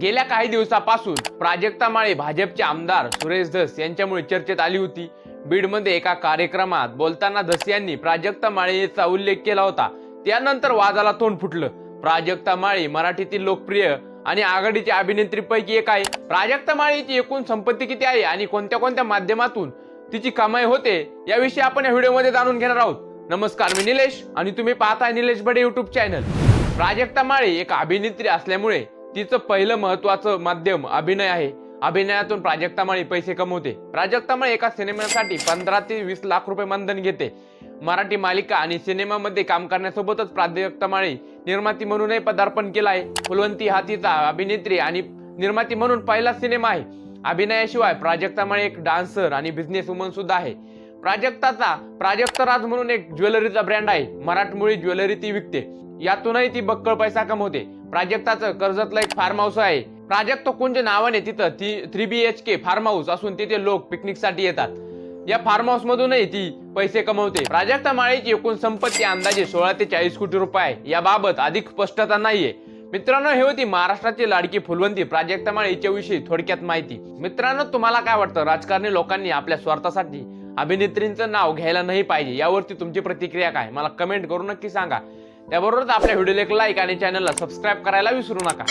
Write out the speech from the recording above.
गेल्या काही दिवसापासून प्राजक्ता माळे भाजपचे आमदार सुरेश धस यांच्यामुळे चर्चेत आली होती. बीडमध्ये एका कार्यक्रमात बोलताना धस यांनी प्राजक्ता माळेचा उल्लेख केला होता. त्यानंतर वादाला तोंड फुटलं. प्राजक्ता माळे मराठीतील लोकप्रिय आणि आघाडीच्या अभिनेत्रीपैकी एक आहे. प्राजक्ता माळीची एकूण संपत्ती किती आहे आणि कोणत्या कोणत्या माध्यमातून तिची कमाई होते याविषयी आपण या व्हिडिओमध्ये जाणून घेणार आहोत. नमस्कार मी निलेश आणि तुम्ही पाहताय निलेश बडे युट्यूब चॅनल प्राजक्ता माळे एक अभिनेत्री असल्यामुळे तिचं पहिलं महत्वाचं माध्यम अभिनय आहे. अभिनयातून प्राजक्ता माळी पैसे कमवते. प्राजक्ता माळी एका सिनेमासाठी पंधरा ते वीस लाख रुपये मानधन घेते. मराठी मालिका आणि सिनेमामध्ये काम करण्यासोबतच प्राजक्ता माळी निर्माती म्हणूनही पदार्पण केलं आहे. फुलवंती हा तिचा अभिनेत्री आणि निर्माती म्हणून पहिला सिनेमा आहे. अभिनयाशिवाय प्राजक्ता माळी एक डान्सर आणि बिझनेस वुमन सुद्धा आहे. प्राजक्ताचा प्राजक्त राज म्हणून एक ज्वेलरीचा ब्रँड आहे. मराठमोळी ज्वेलरी ती विकते. यातूनही ती बक्कळ पैसा कमवते. प्राजक्ताचं कर्जतला एक फार्म हाऊस आहे. प्राजक्त कुंज नावाने तिथं ती three B H K farm house असून तिथे लोक पिकनिकसाठी येतात. या फार्म हाऊस मधूनही ती पैसे कमवते. प्राजक्ता माळेची एकूण संपत्ती अंदाजे सोळा ते चाळीस कोटी रुपये आहे. याबाबत अधिक स्पष्टता नाहीये. मित्रांनो हे होती महाराष्ट्राची लाडकी फुलवंती प्राजक्ता माळे हिच्याविषयी थोडक्यात माहिती. मित्रांनो तुम्हाला काय वाटतं? राजकारणी लोकांनी आपल्या स्वार्थासाठी अभिनेत्रींचं नाव घ्यायला नाही पाहिजे. यावरती तुमची प्रतिक्रिया काय? मला कमेंट करून नक्की सांगा. त्याबरोबरच आपल्या व्हिडिओला एक लाईक आणि चॅनलला सबस्क्राईब करायला विसरू नका.